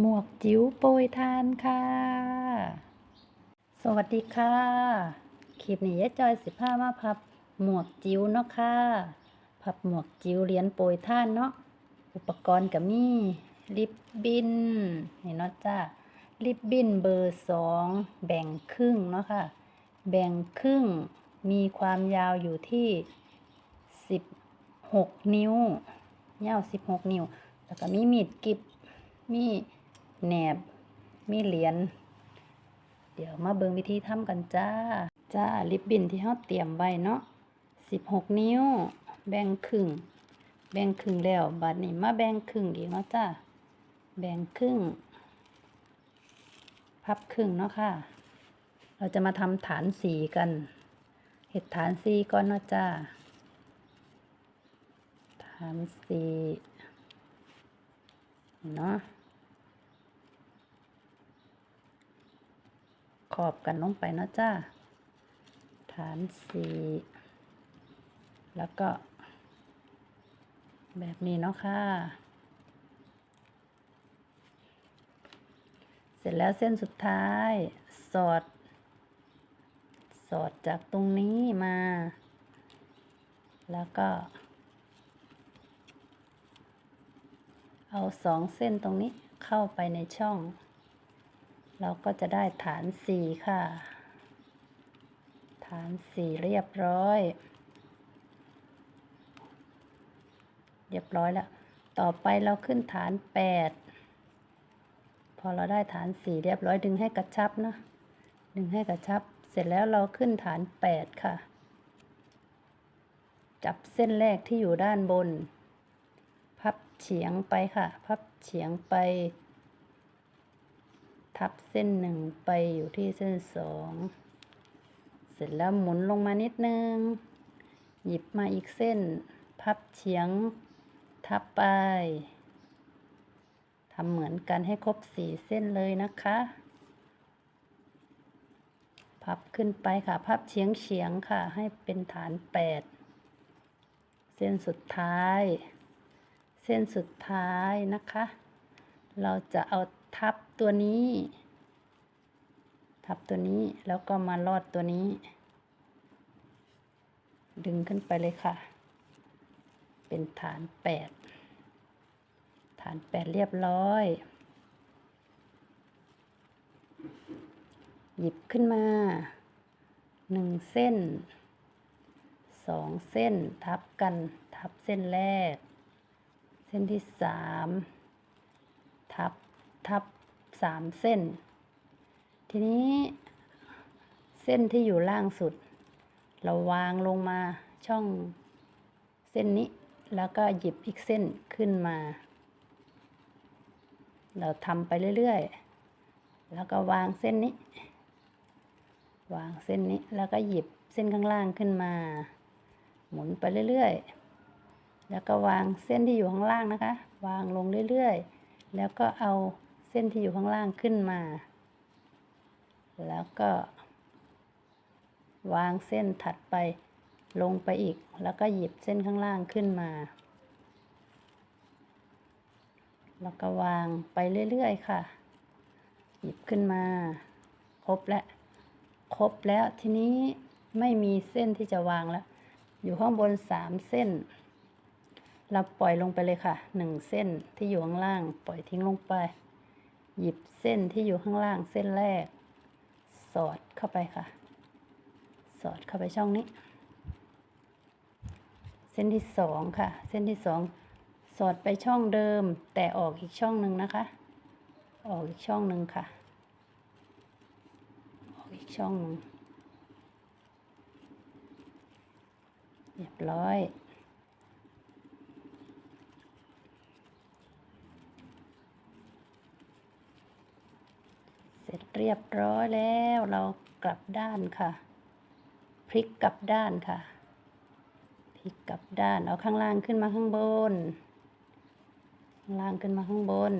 หมวกจิ๋วโปรยทานค่ะ สวัสดีค่ะ คลิปนี้ยายจอยสิบห้ามาพับหมวกจิ๋วเนาะค่ะ พับหมวกจิ๋วเหรียญโปรยทานเนาะ อุปกรณ์ก็มีลิปบินนี่เนาะจ้าลิปบินเบอร์สองแบ่งครึ่งเนาะค่ะ แบ่งครึ่งมีความยาวอยู่ที่สิบหกนิ้วยาวสิบหกนิ้ว แล้วก็มีมีดกิบมี แหนบ มีเหรียญ เดี๋ยวมาเบิ่งวิธีทำกันจ้า จ้าลิปบินที่เราเตรียมไว้เนาะ16นิ้ว แบ่งครึ่ง แบ่งครึ่งแล้วบัดนี้มาแบ่งครึ่งอีกเนาะจ้า แบ่งครึ่ง พับครึ่งเนาะค่ะ เราจะมาทำฐานสีกัน เห็ดฐานสีก่อนเนาะจ้า ฐานสีเนาะ อบกันลงไปนะจ้าฐานสี่แล้วก็ แบบนี้เนาะค่ะ เสร็จแล้วเส้นสุดท้าย สอด สอดจากตรงนี้มา แล้วก็ เอาสองเส้นตรงนี้เข้าไปในช่อง เราก็จะได้ฐานสี่ค่ะ ฐานสี่เรียบร้อย เรียบร้อยแล้ว ต่อไปเราขึ้นฐานแปดพอเราได้ฐานสี่เรียบร้อยดึงให้กระชับนะดึงให้กระชับ เสร็จแล้วเราขึ้นฐานแปดค่ะ จับเส้นแรกที่อยู่ด้านบน พับเฉียงไปค่ะ พับเฉียงไป ทับเส้นหนึ่งไปอยู่ที่เส้นสองเสร็จแล้วหมุนลงมานิดนึง หยิบมาอีกเส้น พับเฉียง ทับไปทำเหมือนกันให้ครบสี่เส้นเลยนะคะ พับขึ้นไปค่ะ พับเฉียงเฉียงค่ะ ให้เป็นฐานแปดเส้นสุดท้าย เส้นสุดท้ายนะคะ เราจะเอา ทับตัวนี้ ทับตัวนี้แล้วก็มาลอดตัวนี้ ดึงขึ้นไปเลยค่ะ เป็นฐานแปดฐานแปดเรียบร้อย หยิบขึ้นมาหนึ่งเส้นสองเส้นทับกันทับเส้นแรก เส้นที่สาม ทับสามเส้น ทีนี้เส้นที่อยู่ล่างสุด เราวางลงมาช่องเส้นนี้ แล้วก็หยิบอีกเส้นขึ้นมา เราทำไปเรื่อยๆ แล้วก็วางเส้นนี้ วางเส้นนี้แล้วก็หยิบเส้นข้างล่างขึ้นมา หมุนไปเรื่อยๆ แล้วก็วางเส้นที่อยู่ข้างล่างนะคะ วางลงเรื่อยๆ แล้วก็เอา เส้นที่อยู่ข้างล่างขึ้นมา แล้วก็ วางเส้นถัดไปลงไปอีก แล้วก็หยิบเส้นข้างล่างขึ้นมา แล้วก็วางไปเรื่อยๆค่ะ หยิบขึ้นมา ครบแล้ว ครบแล้วทีนี้ไม่มีเส้นที่จะวางแล้ว อยู่ข้างบนสามเส้น เราปล่อยลงไปเลยค่ะหนึ่งเส้นที่อยู่ข้างล่าง ปล่อยทิ้งลงไป หยิบเส้นที่อยู่ข้างล่างเส้นแรก สอดเข้าไปค่ะ สอดเข้าไปช่องนี้ เส้นที่สองค่ะ เส้นที่สองสอดไปช่องเดิม แต่ออกอีกช่องหนึ่งนะคะ ออกอีกช่องหนึ่งค่ะ ออกอีกช่องหนึ่งเรียบร้อย สร็จเรียบร้อยแล้วเรากลับด้านค่ะ พลิกกลับด้านค่ะ พลิกกลับด้านเอาข้างล่างขึ้นมาข้างบนข้างล่างขึ้นมาข้างบน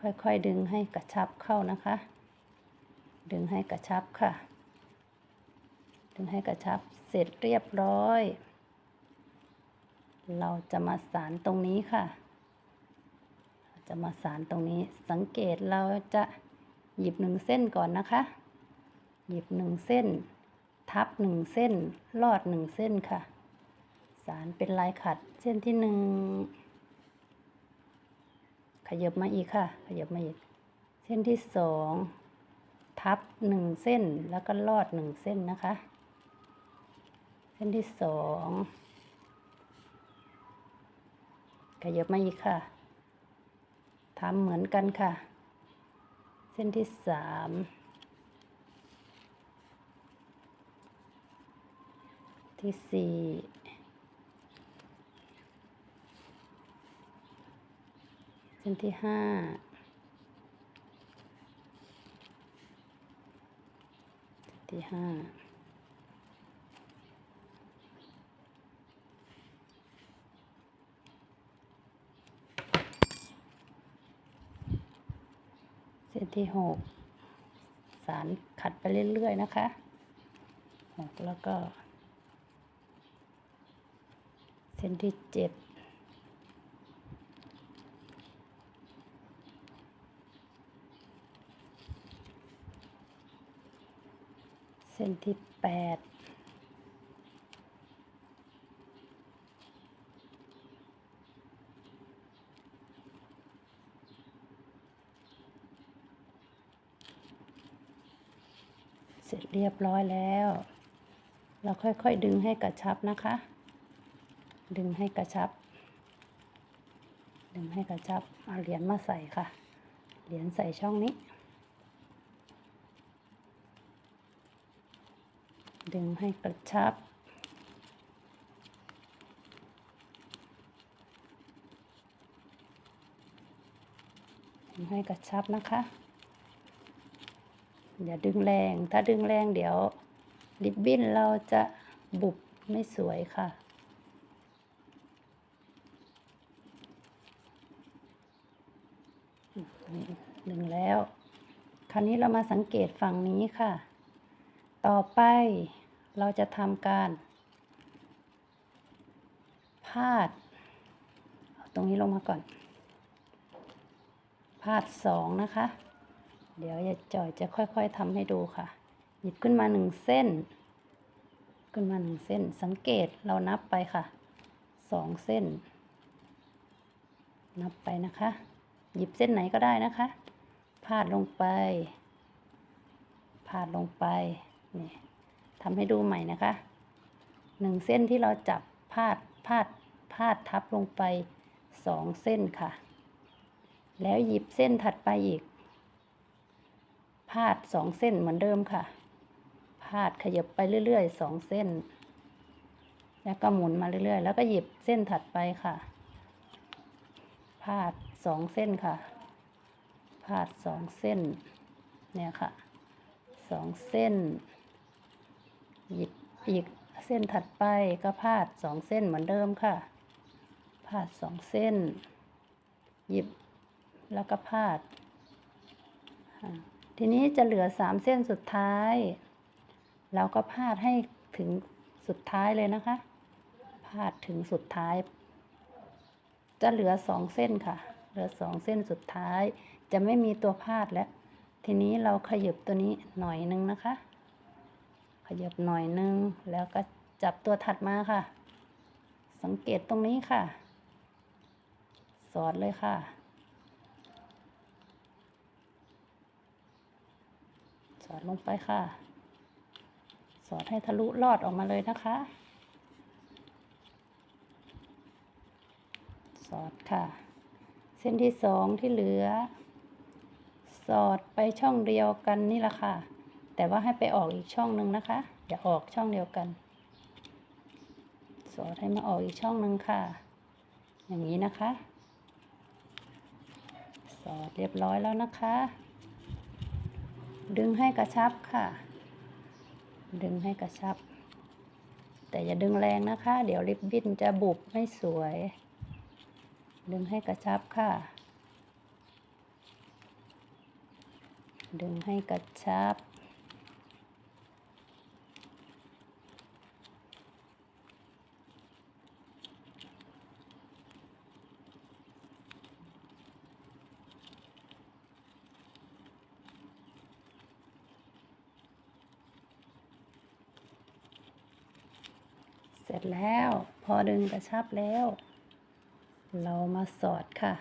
ค่อยๆดึงให้กระชับเข้านะคะ ดึงให้กระชับค่ะ ดึงให้กระชับเสร็จเรียบร้อย เราจะมาสานตรงนี้ค่ะ จะมาสารตรงนี้สังเกตเราจะหยิบหนึ่งเส้นก่อนนะคะ หยิบหนึ่งเส้น ทับหนึ่งเส้น ลอดหนึ่งเส้นค่ะ สารเป็นลายขัดเส้นที่หนึ่งขยับมาอีกค่ะ ขยับมาอีก เส้นที่สองทับหนึ่งเส้นแล้วก็ลอดหนึ่งเส้นนะคะ เส้นที่สองขยับมาอีกค่ะ ทำเหมือนกันค่ะ เส้นที่สามที่สี่เส้นที่ห้าที่ห้า ส้นที่หกสารขัดไปเรื่อยๆนะคะหกแล้วก็ เส้นที่เจ็ดเส้นที่แปด เรียบร้อยแล้ว เราค่อยๆดึงให้กระชับนะคะ ดึงให้กระชับ ดึงให้กระชับ เอาเหรียญมาใส่ค่ะ เหรียญใส่ช่องนี้ ดึงให้กระชับดึงให้กระชับนะคะ อย่าดึงแรง ถ้าดึงแรงเดี๋ยวริบบิ้นเราจะบุบไม่สวยค่ะ ดึงแล้ว คราวนี้เรามาสังเกตฝั่งนี้ค่ะ ต่อไปเราจะทำการ พาด ตรงนี้ลงมาก่อน พาดสองนะคะ เดี๋ยวยายจ่อยจะค่อยๆทำให้ดูค่ะ หยิบขึ้นมาหนึ่งเส้น ขึ้นมาหนึ่งเส้น สังเกตเรานับไปค่ะสองเส้น นับไปนะคะ หยิบเส้นไหนก็ได้นะคะ พาดลงไป พาดลงไป นี่ทำให้ดูใหม่นะคะหนึ่งเส้นที่เราจับพาดพาดพาดทับลงไปสองเส้นค่ะ แล้วหยิบเส้นถัดไปอีก พาดสองเส้นเหมือนเดิมค่ะ พาดขยับไปเรื่อยๆสองเส้น แล้วก็หมุนมาเรื่อยๆ แล้วก็หยิบเส้นถัดไปค่ะ พาดสองเส้นค่ะ พาดสองเส้น เนี่ยค่ะสองเส้น หยิบอีกเส้นถัดไปก็พาดสองเส้นเหมือนเดิมค่ะ พาดสองเส้น หยิบแล้วก็พาด ทีนี้จะเหลือสามเส้นสุดท้าย เราก็พาดให้ถึงสุดท้ายเลยนะคะ พาดถึงสุดท้าย จะเหลือสองเส้นค่ะ เหลือสองเส้นสุดท้าย จะไม่มีตัวพาดแล้ว ทีนี้เราขยับตัวนี้หน่อยนึงนะคะ ขยับหน่อยนึง แล้วก็จับตัวถัดมาค่ะ สังเกตตรงนี้ค่ะ สอดเลยค่ะ ส อดลงไปค่ะ สอดให้ทะลุลอดออกมาเลยนะคะ สอดค่ะ เส้นที่สองที่เหลือ สอดไปช่องเดียวกันนี่แหละค่ะ แต่ว่าให้ไปออกอีกช่องหนึ่งนะคะ อย่าออกช่องเดียวกัน สอดให้มาออกอีกช่องหนึ่งค่ะ อย่างนี้นะคะ สอดเรียบร้อยแล้วนะคะ ดึงให้กระชับค่ะ ดึงให้กระชับ แต่อย่าดึงแรงนะคะ เดี๋ยวริบบิ้นจะบุบไม่สวย ดึงให้กระชับค่ะ ดึงให้กระชับ เสร็จแล้ว พอดึงกระชับแล้ว เรามาสอดค่ะ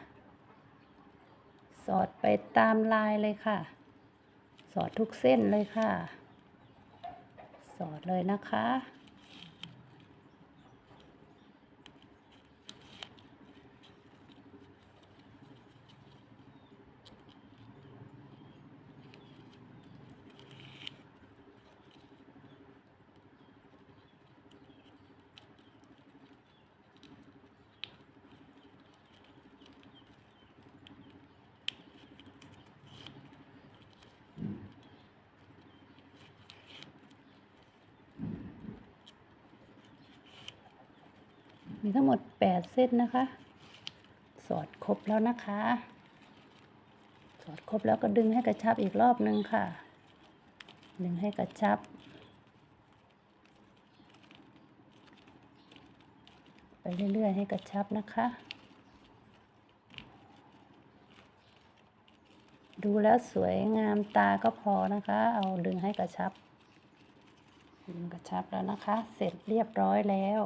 สอดไปตามลายเลยค่ะ สอดทุกเส้นเลยค่ะ สอดเลยนะคะ มีทั้งหมด 8 เส้นนะคะ สอดครบแล้วนะคะ สอดครบแล้วก็ดึงให้กระชับอีกรอบนึงค่ะ ดึงให้กระชับ ไปเรื่อยๆให้กระชับนะคะ ดูแล้วสวยงามตาก็พอนะคะ เอาดึงให้กระชับดึงกระชับแล้วนะคะ เสร็จเรียบร้อยแล้ว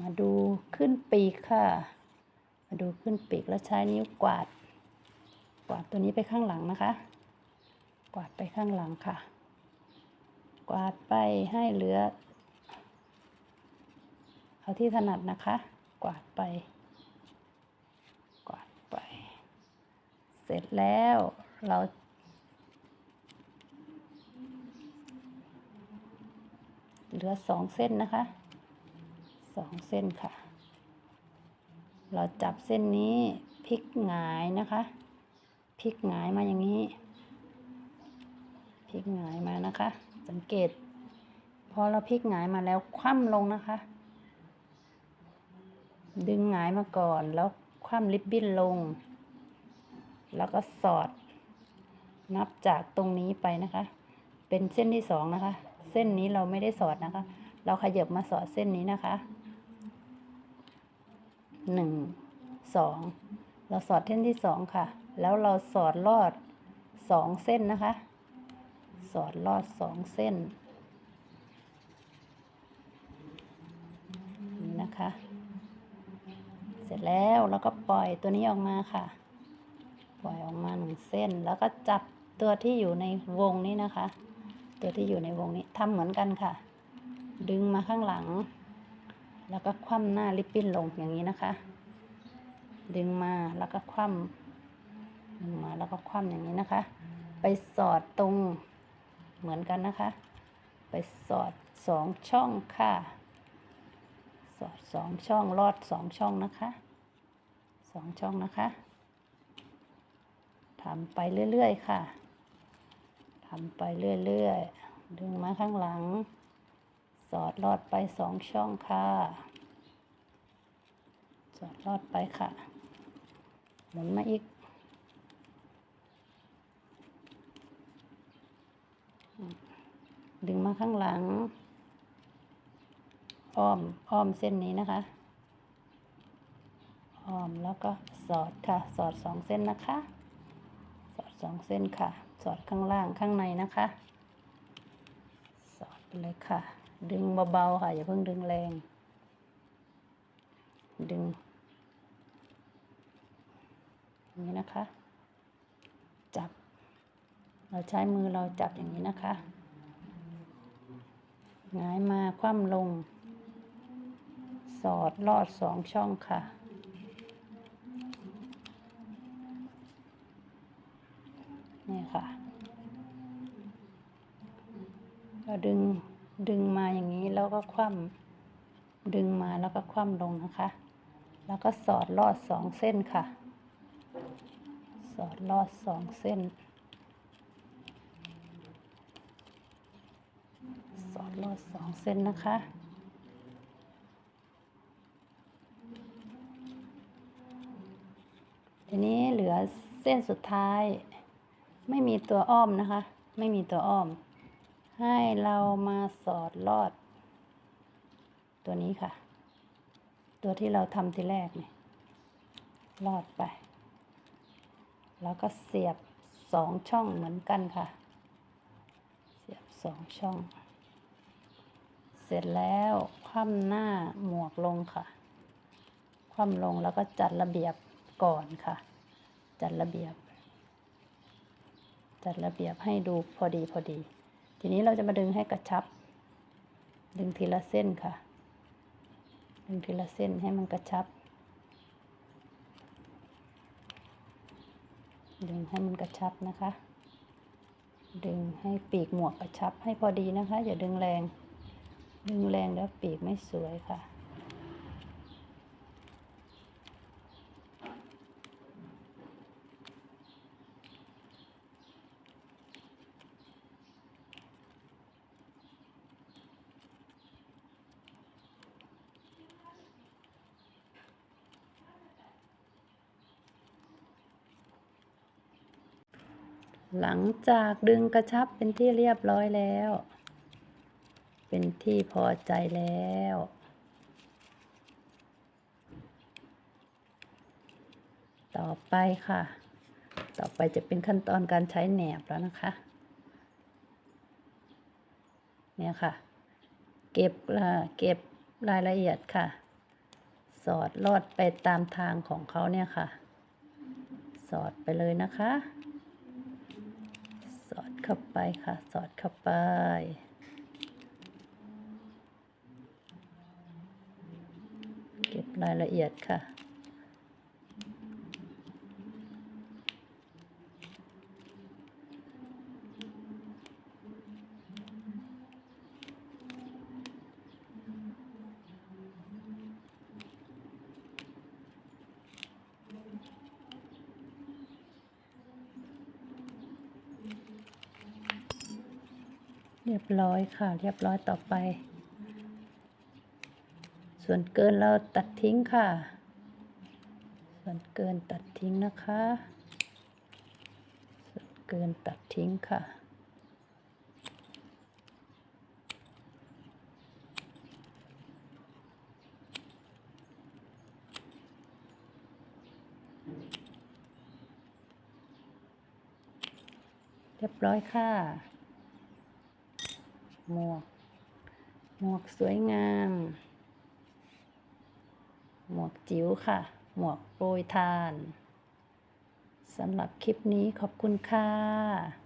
มาดูขึ้นปีกค่ะ มาดูขึ้นปีกแล้วใช้นิ้วกวาด กวาดตัวนี้ไปข้างหลังนะคะ กวาดไปข้างหลังค่ะ กวาดไปให้เหลือ เอาที่ถนัดนะคะ กวาดไป กวาดไป เสร็จแล้วเราเหลือสองเส้นนะคะ สองเส้นค่ะ เราจับเส้นนี้พลิกหงายนะคะพลิกหงายมาอย่างนี้พลิกหงายมานะคะ สังเกต พอเราพลิกหงายมาแล้วคว่ำลงนะคะ ดึงหงายมาก่อนแล้วคว่ำริบบิ้นลง แล้วก็สอด นับจากตรงนี้ไปนะคะ เป็นเส้นที่สองนะคะ เส้นนี้เราไม่ได้สอดนะคะ เราขยับมาสอดเส้นนี้นะคะ หนึ่งสองเราสอดเส้นที่สองค่ะ แล้วเราสอดลอดสองเส้นนะคะ สอดลอดสองเส้นนี่นะคะ เสร็จแล้วเราก็ปล่อยตัวนี้ออกมาค่ะ ปล่อยออกมาหนึ่งเส้นแล้วก็จับตัวที่อยู่ในวงนี้นะคะ ตัวที่อยู่ในวงนี้ทำเหมือนกันค่ะ ดึงมาข้างหลัง แล้วก็คว่ำหน้าลิปปิ้นลงอย่างนี้นะคะ ดึงมาแล้วก็คว่ำดึงมาแล้วก็คว่ำอย่างนี้นะคะ ไปสอดตรงเหมือนกันนะคะ ไปสอดสองช่องค่ะ สอดสองช่องลอดสองช่องนะคะสองช่องนะคะทำไปเรื่อยๆค่ะทำไปเรื่อยๆ ดึงมาข้างหลัง สอดลอดไปสองช่องค่ะ สอดลอดไปค่ะ หมุนมาอีก ดึงมาข้างหลัง อ้อม อ้อมเส้นนี้นะคะ อ้อมแล้วก็สอดค่ะ สอดสองเส้นนะคะ สอดสองเส้นค่ะ สอดข้างล่างข้างในนะคะ สอดไปเลยค่ะ ดึงเบาๆค่ะ อย่าเพิ่งดึงแรง ดึงอย่างนี้นะคะ จับ เราใช้มือเราจับอย่างนี้นะคะหงายมาคว่ำลง สอดลอดสองช่องค่ะ นี่ค่ะ เราดึง ดึงมาอย่างนี้แล้วก็คว่ำดึงมาแล้วก็คว่ำลงนะคะ แล้วก็สอดลอดสองเส้นค่ะ สอดลอดสองเส้น สอดลอดสองเส้นนะคะทีนี้เหลือเส้นสุดท้าย ไม่มีตัวอ้อมนะคะ ไม่มีตัวอ้อม ให้เรามาสอดลอด ตัวนี้ค่ะ ตัวที่เราทำทีแรกเนี่ยลอดไป แล้วก็เสียบสองช่องเหมือนกันค่ะ เสียบสองช่อง เสร็จแล้วคว่ำหน้าหมวกลงค่ะ คว่ำลงแล้วก็จัดระเบียบก่อนค่ะ จัดระเบียบ จัดระเบียบให้ดูพอดีพอดี ทีนี้เราจะมาดึงให้กระชับ ดึงทีละเส้นค่ะ ดึงทีละเส้นให้มันกระชับ ดึงให้มันกระชับนะคะ ดึงให้ปีกหมวกกระชับให้พอดีนะคะ อย่าดึงแรง ดึงแรงแล้วปีกไม่สวยค่ะ หลังจากดึงกระชับเป็นที่เรียบร้อยแล้ว เป็นที่พอใจแล้ว ต่อไปค่ะ ต่อไปจะเป็นขั้นตอนการใช้แหนบแล้วนะคะ เนี่ยค่ะ เก็บละเก็บรายละเอียดค่ะ สอดลอดไปตามทางของเขาเนี่ยค่ะ สอดไปเลยนะคะ เข้าไปค่ะ สอดเข้าไป เก็บรายละเอียดค่ะ รียบร้อยค่ะ เรียบร้อยต่อไป ส่วนเกินเราตัดทิ้งค่ะ ส่วนเกินตัดทิ้งนะคะ ส่วนเกินตัดทิ้งค่ะเรียบร้อยค่ะ หมวก หมวกสวยงาม หมวกจิ๋วค่ะ หมวกโปรยทานสำหรับคลิปนี้ขอบคุณค่ะ